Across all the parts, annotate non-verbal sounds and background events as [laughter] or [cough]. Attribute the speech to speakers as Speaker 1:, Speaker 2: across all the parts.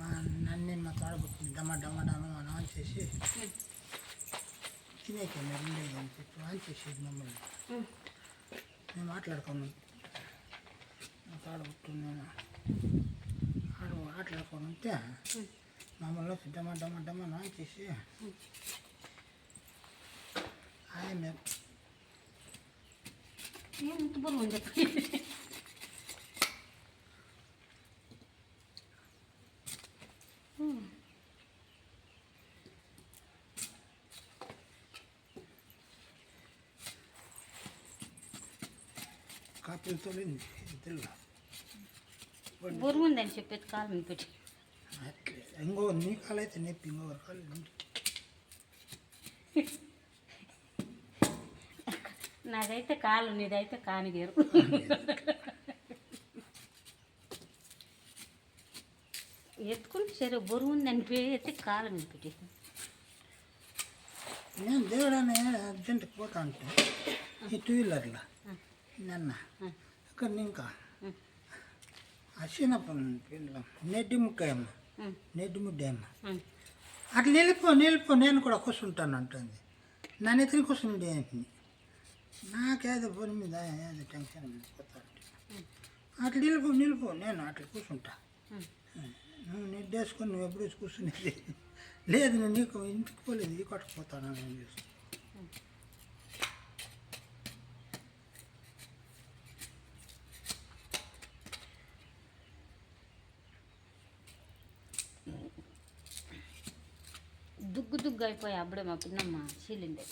Speaker 1: మా నన్ను మా తోడబుట్టింది డమ్మ డమ్మ డమ్మ అని ఆన్ చేసి తినేకే మరి ఉండేది అని చెప్పి ఆన్ చేసేది మమ్మల్ని
Speaker 2: ఉమ్.
Speaker 1: మేము మాట్లాడుకున్నాం మా తోడబుట్టింది నేను ఆడ మాట్లాడుకొని ఉంటే మమ్మల్ని డమ్మ డమ్మ డమ్మ అని ఆన్ చేసి ఆయన
Speaker 2: ఏం ఇంత చెప్పి ఉంది ఉమ్.
Speaker 1: కాపీలు తోలింది ఇద్దరు
Speaker 2: బరువు ఉందని చెప్పేది కాలు పెట్టి
Speaker 1: ఇంకో నీ కాలు అయితే నొప్పి ఇంకో కాలు.
Speaker 2: నాదైతే కాలు నీదైతే కానిగేరు. ఎత్తుకుంటే సరే బరువు ఉందని పెట్టి కాలు పెట్టి
Speaker 1: నేను దేవుడని అర్జెంట్ పోతా అంటే ఈ టూ వీలర్లో? నిన్న. అక్కడ ఇంకా అచ్చినప్పుడు పిల్ల నెడ్డి ముక్కయమ్మ నెడ్డి ముద్దయమ్మ అట్లా నిలిపో నిలిపో నేను కూడా కూర్చుంటాను అంటుంది. నన్ను ఎత్తుని. కూర్చుండే నాకేదో పని మీద ఏదో టెన్షన్ అట్లా నిలిపో నిలిపో నేను అట్లా కూర్చుంటా. నువ్వు నెడ్డేసుకొని నువ్వు ఎప్పుడు కూర్చునేది లేదు. నేను నీకు ఇంటికి పోలేదు ఈ కొట్టకపోతాను నేను చూసి
Speaker 2: దుగ్గు దుగ్గు అయిపోయి అప్పుడే మా పిన్నమ్మ చీలిండే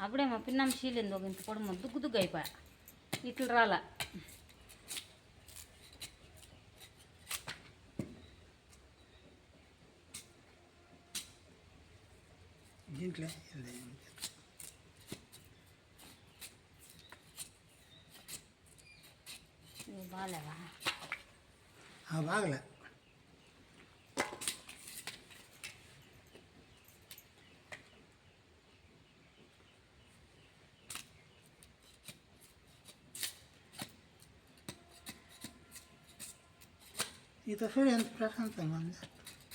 Speaker 2: అప్పుడే మా పిన్నమ్మ చీలింది ఒక ఇంత పొడమ దుగ్గు దుగ్గు అయిపోయా ఇట్లా రాలా
Speaker 1: దీంట్లో
Speaker 2: ఇవి బాగాలేవా
Speaker 1: బాగలే ఈ చూడు ఎంత ప్రశాంతంగా ఉంది.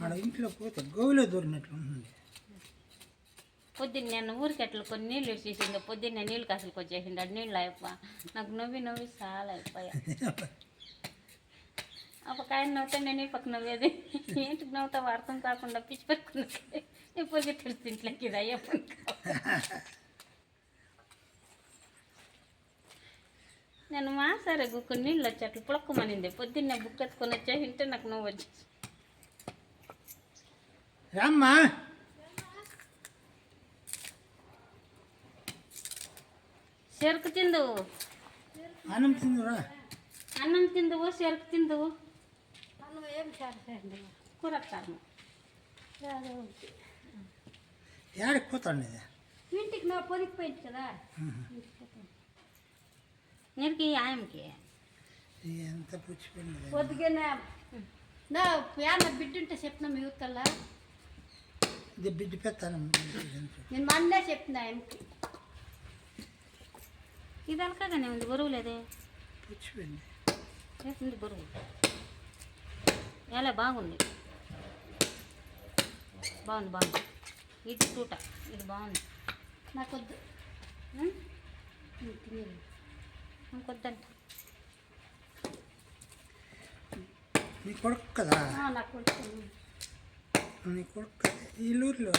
Speaker 1: ఆడ ఇంట్లో పోతే గోవిలో దూరినట్లు ఉంది
Speaker 2: పొద్దున్న నేను ఊరికి అట్లా కొన్ని నీళ్ళు వేసేసింది పొద్దున్న నీళ్ళు కాసులకు వచ్చేసింది అది నీళ్ళు అయిపో నాకు నవ్వి నవ్వి చాలా అయిపోయా. ఒక ఆయన నవ్వుతా నేను ఈ పక్క నవ్వేది ఏంటికి నవ్వుతావు అర్థం కాకుండా పిచ్చి పెట్టుకున్నా ఇప్పుడు తెలుసు ఇంట్లోకి ఇది అయ్యప్ప పని కాదు. నేను మా సరే గుక్కుని నీళ్ళు వచ్చి అట్లా పులక్కమనింది పొద్దున్నే బుక్ ఎత్తుకొని వచ్చా ఇంటే నాకు నవ్వు వచ్చి.
Speaker 1: రామ్మా
Speaker 2: చెరుకు తిందువు
Speaker 1: అన్నం తిందురా?
Speaker 2: అన్నం తిందువు చెరుకు తిందువు? కూర కారణం
Speaker 1: ఏడికి పోతాండి
Speaker 3: ఇంటికి నా పొరికి పోయింది కదా.
Speaker 2: నీరికి ఆయనకి.
Speaker 1: ఇది ఎంత పుచ్చిపోయింది
Speaker 3: పొద్దుగానే నా ప్యాన బిడ్డ ఉంటే చెప్పిన మీ ఊరికల్లా?
Speaker 1: ఇది బిడ్డ పెత్తాను
Speaker 3: నేను మొన్నే చెప్పిన ఆయనకి.
Speaker 2: ఇది అలకగానే ఉంది బరువు లేదే.
Speaker 1: పుచ్చిపోయింది.
Speaker 2: ఉంది బరువు. ఎలా బాగుంది? బాగుంది బాగుంది. ఇది టూట ఇది బాగుంది.
Speaker 3: నాకొద్దు.
Speaker 2: ఉం?
Speaker 3: నువ్వు తినేది.
Speaker 2: ఇంకొద్దంట.
Speaker 1: నీ కొడుకు. కదా నీ కొడుకు. కదా ఇల్లూరులో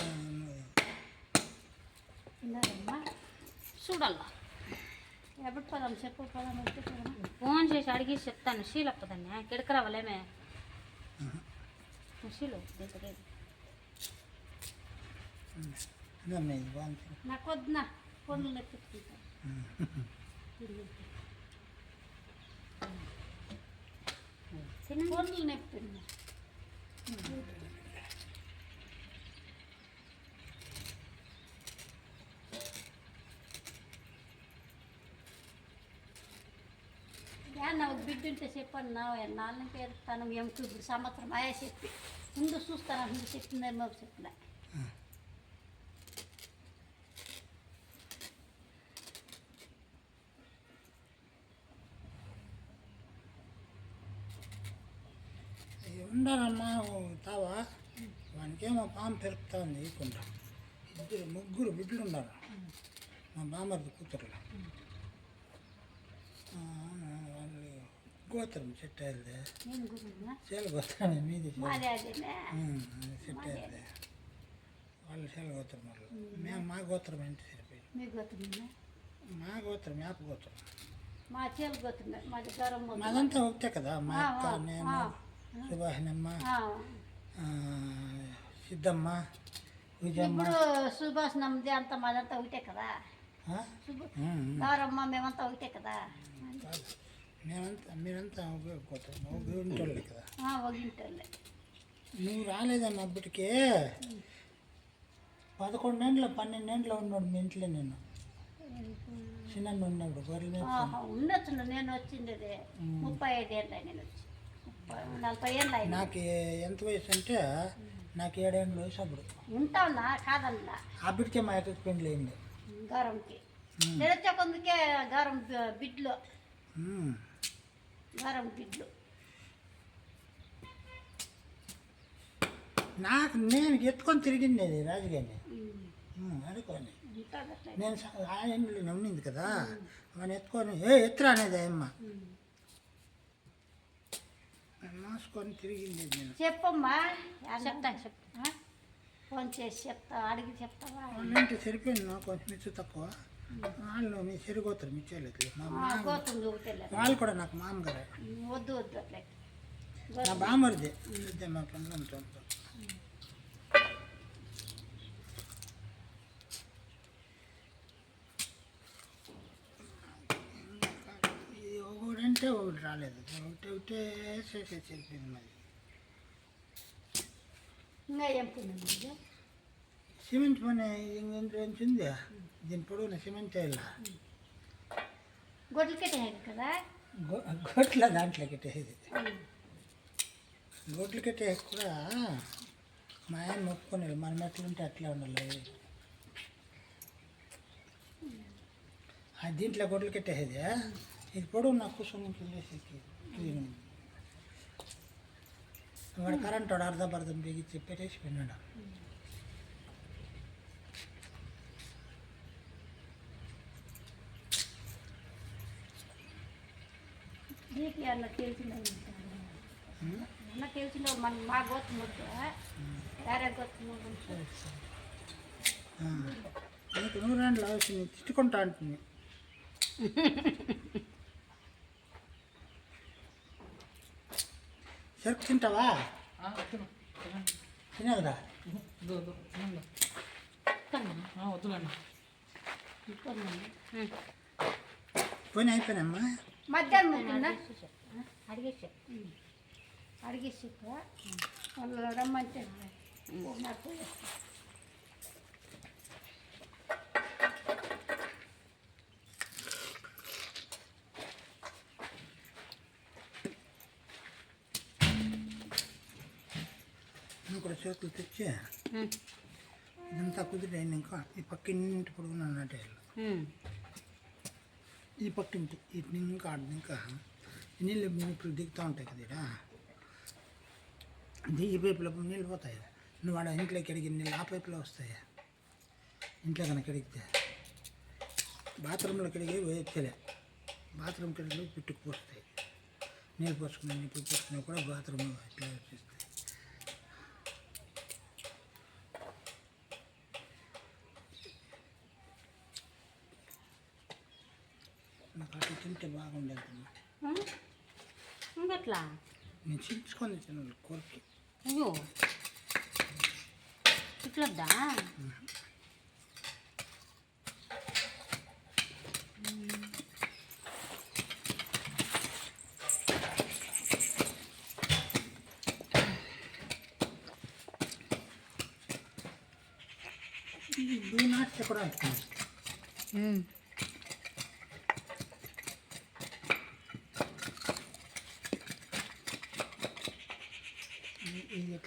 Speaker 3: తిన్నారమ్మా
Speaker 2: చూడాలా
Speaker 3: ఎప్పుడు పోదాం చెప్పు పోదాం
Speaker 2: ఫోన్ చేసి అడిగి చెప్తాను. కిడక రావాలేమే. దీంతో లేదు.
Speaker 1: ఇదమ్మా ఇది బాగుంది
Speaker 3: నాకు వద్దునా ఫోన్లు
Speaker 2: తినండి.
Speaker 3: ఫోన్లు నెప్పింది నా బిడ్డ ఉంటే చెప్పండి నా నాన్న పేరు తను ఎంకు ఇప్పుడు సంవత్సరం అయ్యా చెప్పి ముందు చూస్తాను ముందు చెప్పిందేమో చెప్పిన
Speaker 1: ఉండాలమ్మా తావా? వానికేమో పాము ఉంది ఇవ్వకుండా ఇద్దరు ముగ్గురు బిడ్డలు ఉన్నారు మా బామ్మర్ది కూతురులు. ఆ, వాళ్ళు గోత్రం చెట్టు వెళ్తే
Speaker 3: నేను గురువునా
Speaker 1: చేలు గోత్రం మీది చేలు.
Speaker 3: మాదే అదేనే?
Speaker 1: ఉమ్, అది చెట్టు వెళ్తే వాళ్ళు చేలు గోత్రం వాళ్ళు మేము మా గోత్రం ఏంటి సరిపోయింది.
Speaker 3: మీ
Speaker 1: గోత్రం మేప గోత్రం
Speaker 3: మా చేలు మొద్దు.
Speaker 1: మాదంతా ఒకటే కదా మా అక్క నేను
Speaker 3: ఆ,
Speaker 1: సిద్ధమ్మ
Speaker 3: ఇప్పుడు సుభాష్ నమ్మది అంతా మాదంతా ఒకటే కదా. గౌరమ్మ మేమంతా ఒకటే కదా.
Speaker 1: మేమంతా మీరంతా ఉంటోళ్ళే కదా.
Speaker 3: ఒగింటోళ్ళే
Speaker 1: నువ్వు రాలేదన్న అప్పటికే పదకొండేండ్ల పన్నెండేండ్ల ఉన్నాడు మీ ఇంట్లో నేను. చిన్న ఉన్నప్పుడు గొర్రెలు
Speaker 3: ఉండొచ్చు నేను వచ్చిండేది. ముప్పై ఐదు ఏళ్ళ నేను వచ్చి.
Speaker 1: నాకు ఎంత వయసు అంటే నాకు ఏడేండ్ల వయసు అప్పుడు.
Speaker 3: ఉంటావునా? కాదన్నా.
Speaker 1: అప్పటికే మా యొక్క పెండ్లు అయింది.
Speaker 3: నేను వచ్చే కొందుకే గౌరమ్ బి- బిడ్లు. గౌరమ్ బిడ్లు
Speaker 1: నాకు నేను ఎత్తుకొని తిరిగింది అది రాజుగారిని. అనుకోని నేను ఆ ఎండ్లో ఉన్నింది కదా. వాడిని ఎత్తుకొని ఏ ఎత్తురా అనేది అమ్మ. మోసుకొని తిరిగింది నేను.
Speaker 3: చెప్పమ్మా.
Speaker 2: చెప్తాను
Speaker 3: ఆ? ఫోన్ చేసి చెప్తా అడిగి చెప్తావా?
Speaker 1: వాళ్ళంటే సరిపోయింది నాకు కొంచెం ఇచ్చు తక్కువ. వాళ్ళు మీ సరిపోతారు మిచ్చేలేదు
Speaker 3: గోతుంది ఊటెళ్ళదు
Speaker 1: వాళ్ళు కూడా నాకు మామగారే.
Speaker 3: వద్దు వద్దు అట్లా
Speaker 1: నా బామరిది ఇద్దరు మా పనులు ఉంటాం ఇది ఒకటంటే ఒకటి రాలేదు. ఒకటి ఒకటే చేసే చెప్పింది మరి.
Speaker 3: ఇంకా ఏం
Speaker 1: సిమెంట్ పని ఇంత ఉంది. దీని పొడవున సిమెంట్ వేయాల
Speaker 3: గొడ్లు కట్టేయాలి కదా?
Speaker 1: గొట్ల దాంట్లో కట్టేది గొడ్లు కట్టే కూడా మా ఆయన ఒప్పుకునేది మనం ఎట్లుంటే అట్లా ఉండాలి. దీంట్లో గొడ్లు కట్టేది ఇది పొడవు నాకు కూర్చొని వెళ్ళేసి వాడు కరెంట్ వాడు బిగించి పెట్టేసి
Speaker 3: మన మా గోతు.
Speaker 1: నీకు నూరు రెండు తిట్టుకుంటా అంటుంది. [laughs] సరుకు తింటావా? తినదురా. పోనీ అయిపోయినమ్మా
Speaker 3: మధ్యాహ్నం
Speaker 2: అడిగేసి.
Speaker 3: అడిగేసి రమ్మంటే నాకు పోయేస్తా.
Speaker 1: నువ్వు కూడా చేతులు తెచ్చి ఇదంతా కుదిరైంది ఇంకా ఈ పక్కింటి పొడుగున అన్నట్టు ఈ పక్కింటి ఇటు ఇంకా ఆడ ఇంకా నీళ్ళు ఇప్పుడు దిగుతూ ఉంటాయి కదా. దిగి పైపులో నీళ్ళు పోతాయి. నువ్వు ఆడ ఇంట్లోకి అడిగి నీళ్ళు ఆ పైపులో వస్తాయి. ఇంట్లో కనుక అడిగితే బాత్రూంలో కడిగి వేయచ్చలే బాత్రూమ్ కడిగి పిట్టుకు పోస్తాయి. నీళ్ళు పోసుకుని నీళ్ళు పోసుకుని కూడా బాత్రూమ్ ఇట్లా వచ్చేస్తాయి నాకు అట్లా తింటే బాగుండేది
Speaker 2: ఇంకట్లా?
Speaker 1: నేను చించుకొని తిన్నాను కోరికి.
Speaker 2: అయ్యో. ఇట్లొద్దా
Speaker 1: డూ నాట్ కూడా e il, il